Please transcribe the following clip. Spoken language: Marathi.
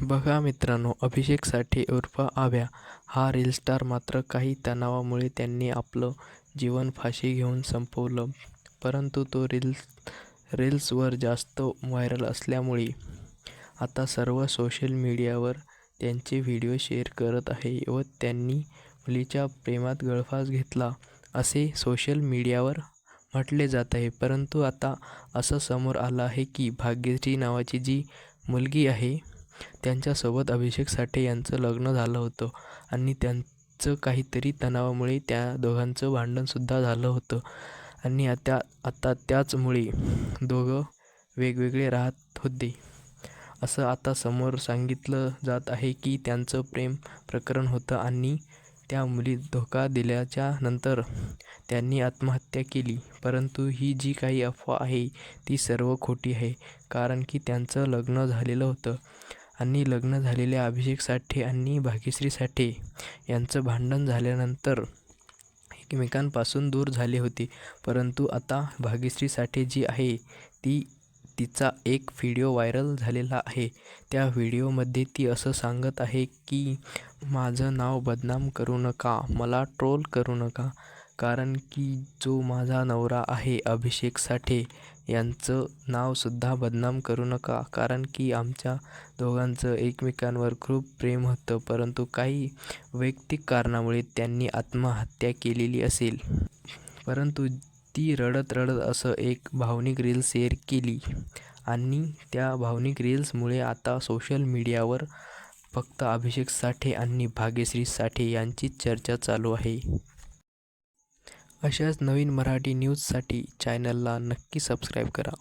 बघा मित्रांनो अभिषेक साठे उर्फ आभ्या हा रील स्टार मात्र काही तणावामुळे त्यांनी आपलं जीवन फाशी घेऊन संपवलं. परंतु तो रील्स रील्सवर जास्त व्हायरल असल्यामुळे आता सर्व सोशल मीडियावर त्यांचे व्हिडिओ शेअर करत आहे व त्यांनी मुलीच्या प्रेमात गळफास घेतला असे सोशल मीडियावर म्हटले जात आहे. परंतु आता असं समोर आलं आहे की भाग्यश्री नावाची जी मुलगी आहे त्यांच्यासोबत अभिषेक साठे यांचं लग्न झालं होतं आणि त्यांचं काहीतरी तणावामुळे त्या दोघांचं भांडणसुद्धा झालं होतं. आणि आता आता त्याचमुळे दोघं वेगवेगळे राहत होते. असं आता समोर सांगितलं जात आहे की त्यांचं प्रेम प्रकरण होतं आणि त्या मुली धोका दिल्याच्या नंतर त्यांनी आत्महत्या केली. परंतु ही जी काही अफवा आहे ती सर्व खोटी आहे कारण की त्यांचं लग्न झालेलं होतं. आणि लग्न झालेल्या अभिषेक साठे आणि भाग्यश्री साठे यांचं भांडण झाल्यानंतर एकमेकांपासून दूर झाले होते. परंतु आता भाग्यश्री साठे जी आहे ती तिचा एक व्हिडिओ व्हायरल झालेला आहे. त्या व्हिडिओमध्ये ती असं सांगत आहे की माझं नाव बदनाम करू नका मला ट्रोल करू नका. कारण की जो माझा नवरा आहे अभिषेक साठे यांचं नावसुद्धा बदनाम करू नका. कारण की आमच्या दोघांचं एकमेकांवर खूप प्रेम होतं परंतु काही वैयक्तिक कारणामुळे त्यांनी आत्महत्या केलेली असेल. परंतु ती रडत रडत असं एक भावनिक रील शेअर केली आणि त्या भावनिक रील्समुळे आता सोशल मीडियावर फक्त अभिषेक साठे आणि भाग्यश्री साठे यांचीच चर्चा चालू आहे. अशाच नवीन मराठी न्यूजसाठी चॅनलला नक्की सबस्क्राईब करा.